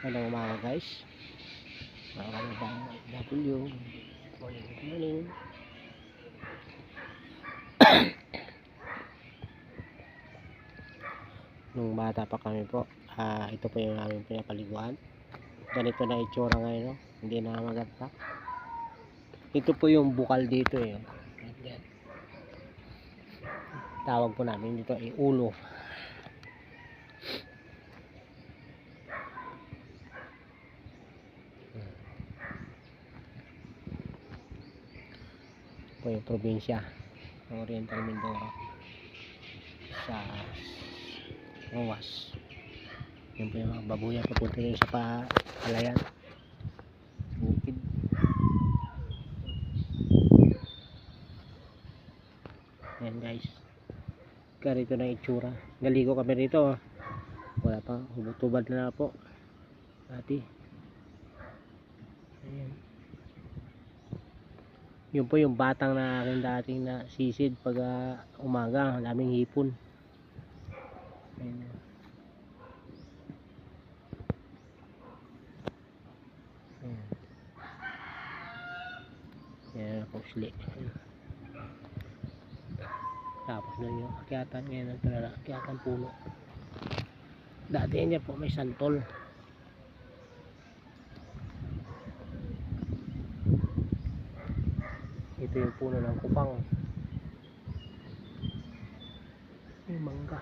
Magandang umaga guys. Kababayan W. Good morning. Nung bata pa kami po, ah ito po yung aming pinapaliguan. Ganito na itsura ngayon, no? Hindi na maganda. Ito po yung bukal dito eh. Tawag po namin dito ay ulo. Po yung probinsya ng Oriental Mindoro sa Roas yun po yung mga babuyan papunta rin sa pa Palayan. Bukid. Yan guys. Ganito na itsura. Naligo kami rito ah. wala pa. Hubot-tubad na po. Dati ayan yun po yung batang na akin dating na sisid pag ah, umaga ang daming hipon Ayan. Ayan. Ayan po sli tapos na yung akyatan ngayon ito na akyatan puno dati niya po may santol ito yung puno ng kupang. Yung mangga.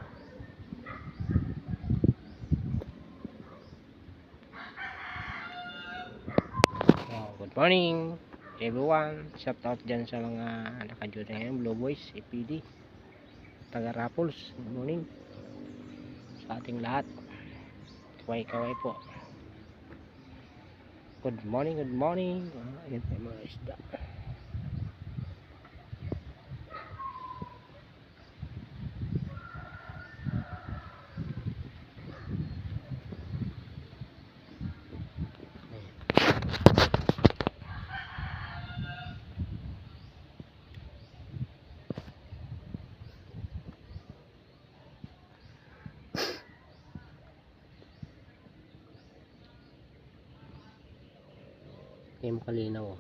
Wow, good morning everyone. Shout out dyan sa mga nakadyo na yan Blue Boys, APD taga Raffles. Good morning sa ating lahat. Kaway kaway po. Good morning good morning. Ah, yung mga isda Kaya makalinaw oh.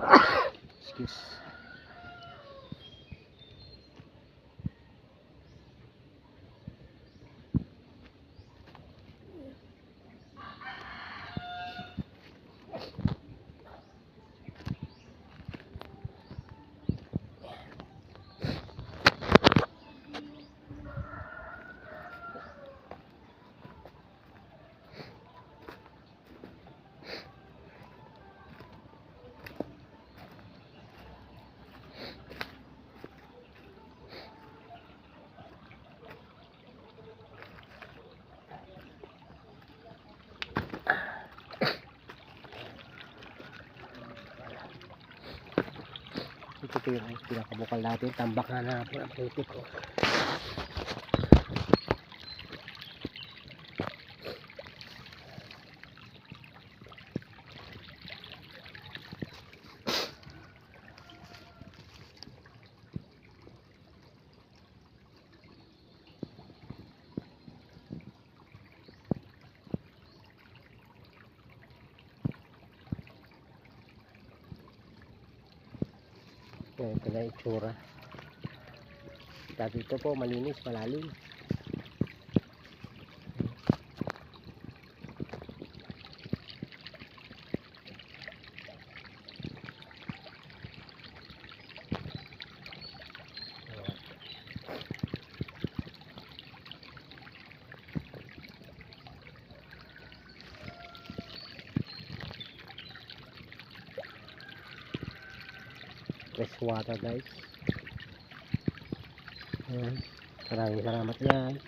Excuse. Ito po yung pinakabukal natin. Tambak na na po ang putik ko. Yan, ito na itsura. Dati ito po malinis, malalim. Fresh water guys Ayan. maraming salamat guys